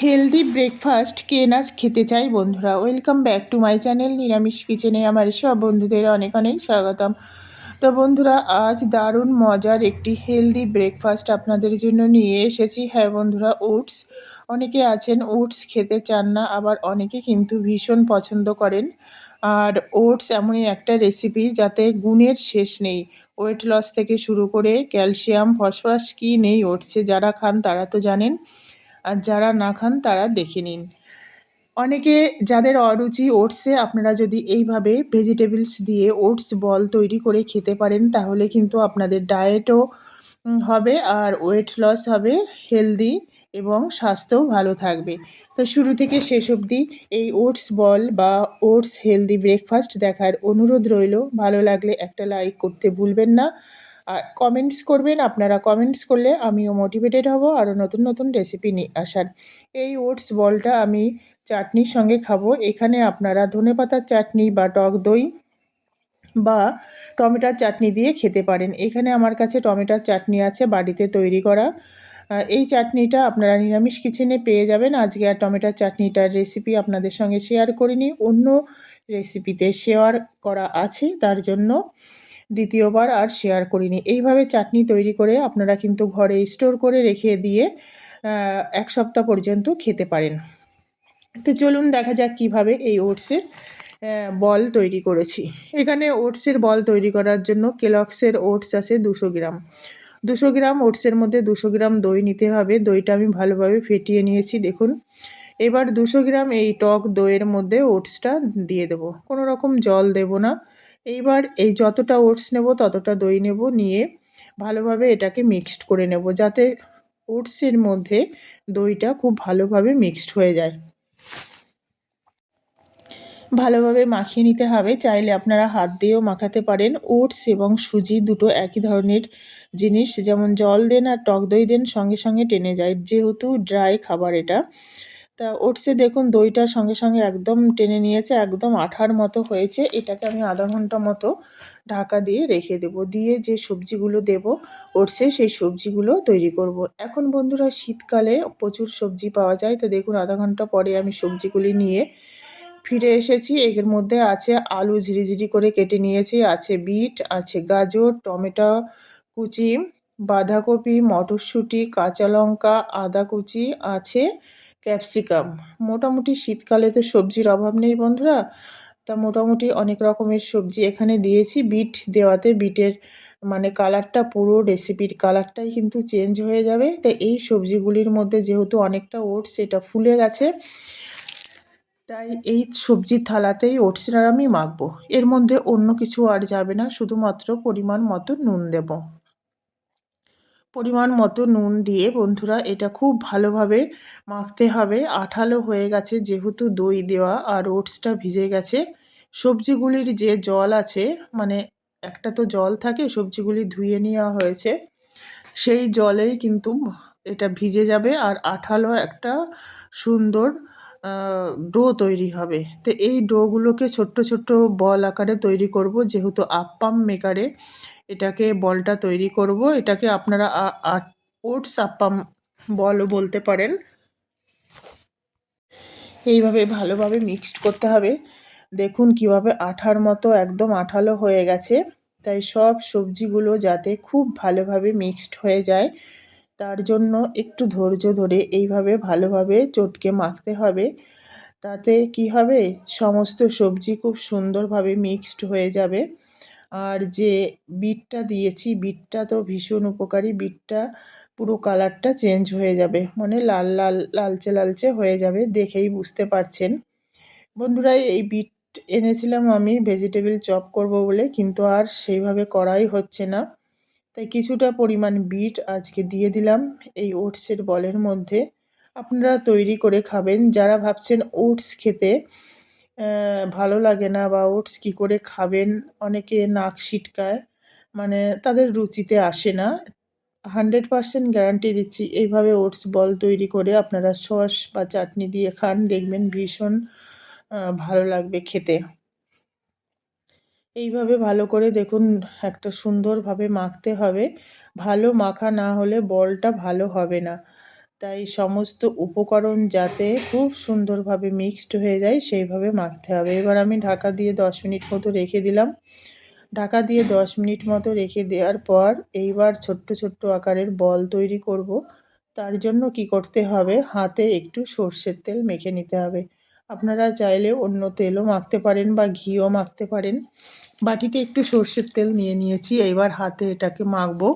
Healthy breakfast কে নাচ খেতে চাই বন্ধুরা? Welcome back to my channel নিরামিষ কিচেনে আমার সব বন্ধুদের অনেক অনেক স্বাগতম। তো বন্ধুরা, আজ দারুণ মজার একটি হেলদি ব্রেকফাস্ট আপনাদের জন্য নিয়ে এসেছি। হ্যাঁ বন্ধুরা, ওটস। অনেকে আছেন, ওটস খেতে চান না, আবার অনেকে কিন্তু ভীষণ পছন্দ করেন। আর ওটস এমনই একটা রেসিপি যাতে গুণের শেষ নেই। ওয়েট লস থেকে শুরু করে ক্যালসিয়াম ফসফরাস কী নেই ওটসে, যারা খান তারা তো জানেন। আর যারা না খান, তারা দেখে নিন। অনেকে যাদের অরুচি, ওটসে আপনারা যদি এইভাবে ভেজিটেবলস দিয়ে ওটস বল তৈরি করে খেতে পারেন, তাহলে কিন্তু আপনাদের ডায়েটও হবে আর ওয়েট লস হবে হেলদি এবং স্বাস্থ্যও ভালো থাকবে। তো শুরু থেকে শেষ অবধি এই ওটস বল বা ওটস হেলদি ব্রেকফাস্ট দেখার অনুরোধ রইল। ভালো লাগলে একটা লাইক করতে ভুলবেন না। আর কমেন্টস করবেন, আপনারা কমেন্টস করলে আমিও মোটিভেটেড হব আরও নতুন নতুন রেসিপি নিয়ে আসার। এই ওটস বলটা আমি চাটনির সঙ্গে খাব। এখানে আপনারা ধনে পাতার চাটনি বা টক দই বা টমেটোর চাটনি দিয়ে খেতে পারেন। এখানে আমার কাছে টমেটোর চাটনি আছে, বাড়িতে তৈরি করা। এই চাটনিটা আপনারা নিরামিষ কিচেনে পেয়ে যাবেন। আজকে আর টমেটোর চাটনিটার রেসিপি আপনাদের সঙ্গে শেয়ার করিনি, অন্য রেসিপিতে শেয়ার করা আছে, তার জন্য দ্বিতীয়বার আর শেয়ার করিনি। এইভাবে চাটনি তৈরি করে আপনারা কিন্তু ঘরে স্টোর করে রেখে দিয়ে এক সপ্তাহ পর্যন্ত খেতে পারেন। তো চলুন দেখা যাক কীভাবে এই ওটসের বল তৈরি করেছি। এখানে ওটসের বল তৈরি করার জন্য কেলক্সের ওটস আছে দুশো গ্রাম। দুশো গ্রাম ওটসের মধ্যে দুশো গ্রাম দই নিতে হবে। দইটা আমি ভালোভাবে ফেটিয়ে নিয়েছি, দেখুন। এবার দুশো গ্রাম এই টক দইয়ের মধ্যে ওটসটা দিয়ে দেবো। কোনো রকম জল দেব না। এইবার এই যতটা ওটস নেব, ততটা দই নেব, নিয়ে ভালোভাবে এটাকে মিক্সড করে নেব যাতে ওটসের মধ্যে দইটা খুব ভালোভাবে মিক্সড হয়ে যায়। ভালোভাবে মাখিয়ে নিতে হবে। চাইলে আপনারা হাত দিয়েও মাখাতে পারেন। ওটস এবং সুজি দুটো একই ধরনের জিনিস। যেমন জল দেন আর টক দই দেন সঙ্গে সঙ্গে টেনে যায়। যেহেতু ড্রাই খাবার এটা তা ওটসে দেখুন দইটার সঙ্গে সঙ্গে একদম টেনে নিয়েছে, একদম আঠার মতো হয়েছে। এটাকে আমি আধা ঘণ্টা মতো ঢাকা দিয়ে রেখে দেব। দিয়ে যে সবজিগুলো দেব ওটসে, সেই সবজিগুলো তৈরি করব। এখন বন্ধুরা শীতকালে প্রচুর সবজি পাওয়া যায়। তো দেখুন আধা ঘণ্টা পরে আমি সবজিগুলি নিয়ে ফিরে এসেছি। এর মধ্যে আছে আলু ঝিরিঝিরি করে কেটে নিয়েছি। আছে বিট, আছে গাজর, টমেটো কুচি, বাঁধাকপি, মটরশুঁটি, কাঁচা লঙ্কা, আদা কুচি, আছে ক্যাপসিকাম। মোটামুটি শীতকালে তো সবজির অভাব নেই বন্ধুরা। তা মোটামুটি অনেক রকমের সবজি এখানে দিয়েছি। বিট দেওয়াতে বিটের মানে কালারটা পুরো রেসিপির কালারটাই কিন্তু চেঞ্জ হয়ে যাবে। তাই এই সবজিগুলির মধ্যে যেহেতু অনেকটা ওটস, এটা ফুলে গেছে। তাই এই সবজির থালাতেই ওটসের আমি মাখবো। এর মধ্যে অন্য কিছু আর যাবে না। শুধুমাত্র পরিমাণ মতো নুন দেব। পরিমাণ মতো নুন দিয়ে বন্ধুরা এটা খুব ভালোভাবে মাখতে হবে। আঠালো হয়ে গেছে যেহেতু দই দেওয়া আর ওটসটা ভিজে গেছে। সবজিগুলির যে জল আছে মানে একটা তো জল থাকে, সবজিগুলি ধুয়ে নেওয়া হয়েছে। সেই জলেই কিন্তু এটা ভিজে যাবে আর আঠালো একটা সুন্দর ডো তৈরি হবে। তো এই ডোগুলোকে ছোট্ট ছোট্ট বল আকারে তৈরি করব, যেহেতু আপ্পাম মেকারে। এটাকে বলটা তৈরি করব। এটাকে আপনারা ওটস আপ্পাম বলও বলতে পারেন। এইভাবে ভালোভাবে মিক্সড করতে হবে। দেখুন কীভাবে আঠার মতো একদম আঠালো হয়ে গেছে। তাই সব সবজিগুলো যাতে খুব ভালোভাবে মিক্সড হয়ে যায়, তার জন্য একটু ধৈর্য ধরে এইভাবে ভালোভাবে চটকে মাখতে হবে। তাতে কি হবে? সমস্ত সবজি খুব সুন্দরভাবে মিক্সড হয়ে যাবে। আর যে বিটটা দিয়েছি বিটটা তো ভীষণ উপকারী। বিটটা পুরো কালারটা চেঞ্জ হয়ে যাবে। মানে লাল লাল, লালচে লালচে হয়ে যাবে দেখেই বুঝতে পারছেন। বন্ধুরা, এই বিট এনেছিলাম আমি ভেজিটেবল চপ করব বলে, কিন্তু আর সেইভাবে করাই হচ্ছে না। তাই কিছুটা পরিমাণ বিট আজকে দিয়ে দিলাম এই ওটসের বলের মধ্যে। আপনারা তৈরি করে খাবেন। যারা ভাবছেন ওটস খেতে ভালো লাগে না বা ওটস কী করে খাবেন? অনেকে নাক ছিটকায়। মানে তাদের রুচিতে আসে না। হান্ড্রেড পারসেন্ট গ্যারান্টি দিচ্ছি, এইভাবে ওটস বল তৈরি করে আপনারা সস বা চাটনি দিয়ে খান, দেখবেন ভীষণ ভালো লাগবে খেতে। এইভাবে ভালো করে দেখুন, একটা সুন্দরভাবে মাখতে হবে। ভালো মাখা না হলে বলটা ভালো হবে না। তাই সমস্ত উপকরণ যাতে খুব সুন্দরভাবে মিক্সড হয়ে যায়, সেইভাবে মাখতে হবে। এবার আমি ঢাকা দিয়ে দশ মিনিট মতো রেখে দিলাম। ঢাকা দিয়ে দশ মিনিট মতো রেখে দেওয়ার পর এইবার ছোট্ট ছোট্ট আকারের বল তৈরি করব। তার জন্য কি করতে হবে? হাতে একটু সর্ষের তেল মেখে নিতে হবে। আপনারা চাইলে অন্য তেলও মাখতে পারেন বা ঘিও মাখতে পারেন। বাটিতে একটু সর্ষের তেল নিয়ে নিয়েছি, এইবার হাতে এটাকে মাখবো।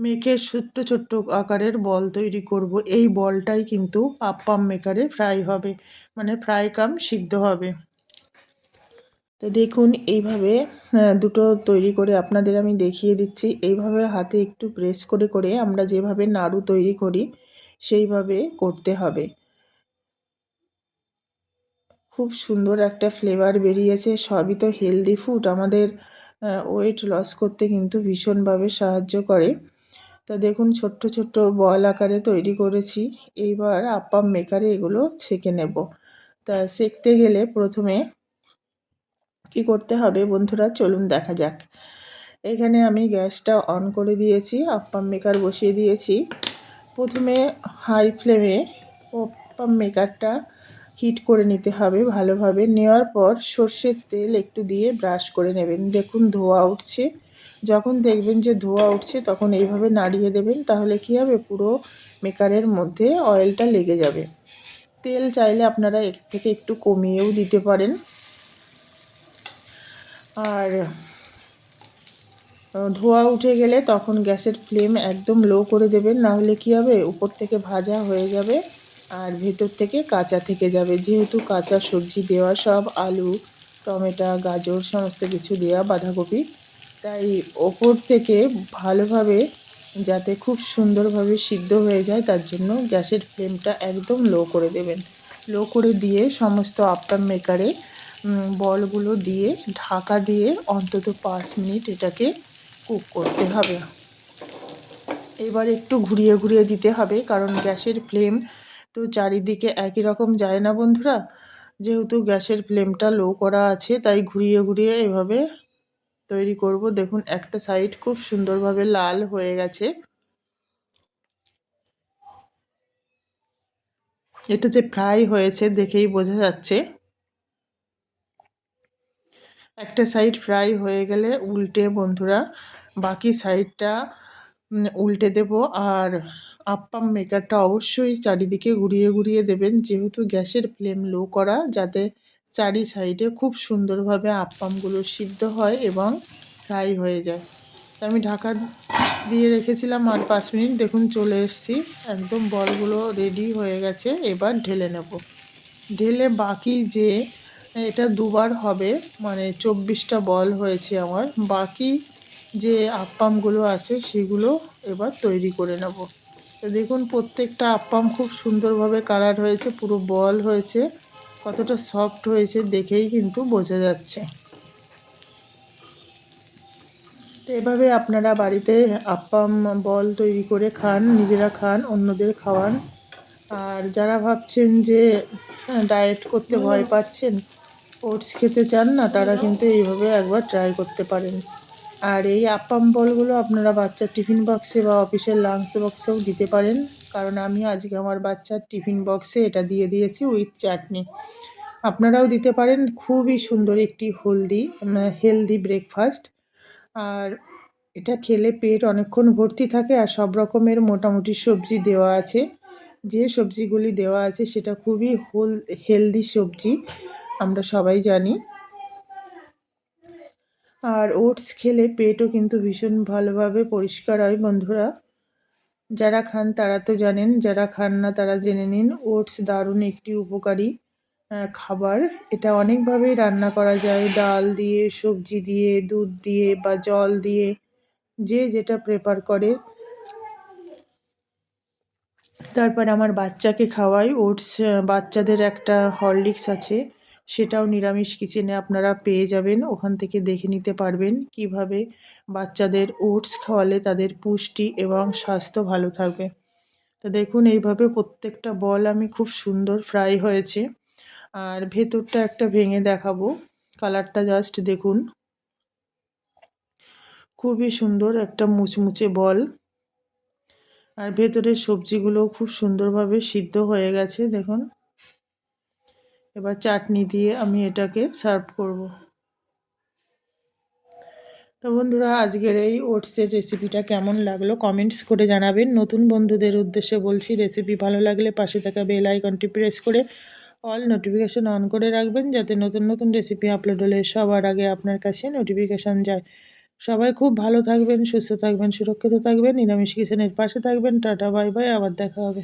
মেখে ছোট্ট ছোট্ট আকারের বল তৈরি করব। এই বলটাই কিন্তু আপ্পাম মেকারে ফ্রাই হবে। মানে ফ্রাই কাম সিদ্ধ হবে। তো দেখুন, এইভাবে দুটো তৈরি করে আপনাদের আমি দেখিয়ে দিচ্ছি। এইভাবে হাতে একটু প্রেস করে করে আমরা যেভাবে নাড়ু তৈরি করি, সেইভাবে করতে হবে। খুব সুন্দর একটা ফ্লেভার বেরিয়েছে। সবই তো হেলদি ফুড আমাদের ওয়েট লস করতে কিন্তু ভীষণভাবে সাহায্য করে। তা দেখুন, ছোট্ট ছোট্ট বল আকারে তৈরি করেছি। এইবার আপ্পাম মেকারে এগুলো ছেঁকে নেব। তা সেঁকতে গেলে প্রথমে কি করতে হবে বন্ধুরা? চলুন দেখা যাক। এখানে আমি গ্যাসটা অন করে দিয়েছি আপ্পাম মেকার বসিয়ে দিয়েছি। প্রথমে হাই ফ্লেমে আপ্পাম মেকারটা হিট করে নিতে হবে ভালোভাবে। নেওয়ার পর সর্ষের তেল একটু দিয়ে ব্রাশ করে নেবেন। দেখুন ধোয়া উঠছে। যখন দেখবেন যে ধোয়া উঠছে, তখন এইভাবে নাড়িয়ে দেবেন, তাহলে কী হবে? পুরো মেকারের মধ্যে অয়েলটা লেগে যাবে। তেল চাইলে আপনারা এর থেকে একটু কমিয়েও দিতে পারেন। আর ধোয়া উঠে গেলে তখন গ্যাসের ফ্লেম একদম লো করে দেবেন না হলে কী হবে? উপর থেকে ভাজা হয়ে যাবে আর ভেতর থেকে কাঁচা থেকে যাবে। যেহেতু কাঁচা সবজি দেওয়া সব আলু, টমেটো, গাজর, সমস্ত কিছু দেওয়া বাঁধাকপি তাই ওপর থেকে ভালোভাবে যাতে খুব সুন্দরভাবে সিদ্ধ হয়ে যায়, তার জন্য গ্যাসের ফ্লেমটা একদম লো করে দেবেন। লো করে দিয়ে সমস্ত আপ্পাম মেকারে বলগুলো দিয়ে, ঢাকা দিয়ে অন্তত পাঁচ মিনিট এটাকে কুক করতে হবে। এবার একটু ঘুরিয়ে ঘুরিয়ে দিতে হবে, কারণ গ্যাসের ফ্লেম তো চারিদিকে একই রকম যায় না বন্ধুরা। যেহেতু গ্যাসের ফ্লেমটা লো করা আছে, তাই ঘুরিয়ে ঘুরিয়ে এভাবে তৈরি করব। দেখুন, একটা সাইড খুব সুন্দরভাবে লাল হয়ে গেছে। এটা যে ফ্রাই হয়েছে দেখেই বোঝা যাচ্ছে। একটা সাইড ফ্রাই হয়ে গেলে উল্টে বন্ধুরা, বাকি সাইডটা উল্টে দেব। আর আপ্পাম মেকারটা অবশ্যই চারিদিকে ঘুরিয়ে ঘুরিয়ে দেবেন। যেহেতু গ্যাসের ফ্লেম লো করা, যাতে চারি সাইডে খুব সুন্দরভাবে আপ্পামগুলো সিদ্ধ হয় এবং ফ্রাই হয়ে যায়। আমি ঢাকা দিয়ে রেখেছিলাম আর পাঁচ মিনিট। দেখুন, চলে এসেছি। একদম বলগুলো রেডি হয়ে গেছে। এবার ঢেলে নেব। ঢেলে বাকি যে, এটা দুবার হবে মানে চব্বিশটা বল হয়েছে আমার। বাকি যে আপ্পামগুলো আছে, সেগুলো এবার তৈরি করে নেব। তো দেখুন, প্রত্যেকটা আপ্পাম খুব সুন্দরভাবে কালার হয়েছে, পুরো বল হয়েছে। কতটা সফট হয়েছে দেখেই কিন্তু বোঝা যাচ্ছে। তো এভাবে আপনারা বাড়িতে আপ্পাম বল তৈরি করে খান, নিজেরা খান, অন্যদের খাওয়ান। আর যারা ভাবছেন যে ডায়েট করতে ভয় পাচ্ছেন ওটস খেতে চান না, তারা কিন্তু এইভাবে একবার ট্রাই করতে পারেন। আর এই আপ্পাম বলগুলো আপনারা বাচ্চার টিফিন বক্সে বা অফিসের লাঞ্চ বক্সেও দিতে পারেন। কারণ আমি আজকে আমার বাচ্চার টিফিন বক্সে এটা দিয়ে দিয়েছি উইথ চাটনি। আপনারাও দিতে পারেন, খুবই সুন্দর একটি হলদি হেলদি ব্রেকফাস্ট। আর এটা খেলে পেট অনেকক্ষণ ভর্তি থাকে আর সব রকমের মোটামুটি সবজি দেওয়া আছে। যে সবজিগুলি দেওয়া আছে সেটা খুবই হোল, হেলদি সবজি, আমরা সবাই জানি। আর ওটস খেলে পেটও কিন্তু ভীষণ ভালোভাবে পরিষ্কার হয় বন্ধুরা। যারা খান তারা তো জানেন, যারা খান না তারা জেনে নিন, ওটস দারুণ একটি উপকারী খাবার। এটা অনেকভাবেই রান্না করা যায়, ডাল দিয়ে, সবজি দিয়ে, দুধ দিয়ে বা জল দিয়ে, যে যেটা প্রেফার করে। তারপর আমার বাচ্চাকে খাওয়াই, ওটস বাচ্চাদের একটা হরলিক্স আছে। সেটাও নিরামিষ কিচেনে আপনারা পেয়ে যাবেন। ওখান থেকে দেখে নিতে পারবেন কীভাবে বাচ্চাদের ওটস খাওয়ালে তাদের পুষ্টি এবং স্বাস্থ্য ভালো থাকবে। তো দেখুন, এইভাবে প্রত্যেকটা বল আমি খুব সুন্দর ফ্রাই হয়েছে। আর ভেতরটা একটা ভেঙে দেখাবো। কালারটা জাস্ট দেখুন। খুবই সুন্দর একটা মুচমুচে বল। আর ভেতরের সবজিগুলো খুব সুন্দরভাবে সিদ্ধ হয়ে গেছে, দেখুন। এবার চাটনি দিয়ে আমি এটাকে সার্ভ করব। তো বন্ধুরা, আজকের এই ওটসের রেসিপিটা কেমন লাগল কমেন্টস করে জানাবেন। নতুন বন্ধুদের উদ্দেশ্যে বলছি, রেসিপি ভালো লাগলে পাশে থাকা বেল আইকনটি প্রেস করে অল নোটিফিকেশন অন করে রাখবেন, যাতে নতুন নতুন রেসিপি আপলোড হলে সবার আগে আপনার কাছে নোটিফিকেশান যায়। সবাই খুব ভালো থাকবেন, সুস্থ থাকবেন, সুরক্ষিত থাকবেন, নিরামিষ কিচেনের পাশে থাকবেন। টাটা, বাই বাই, আবার দেখা হবে।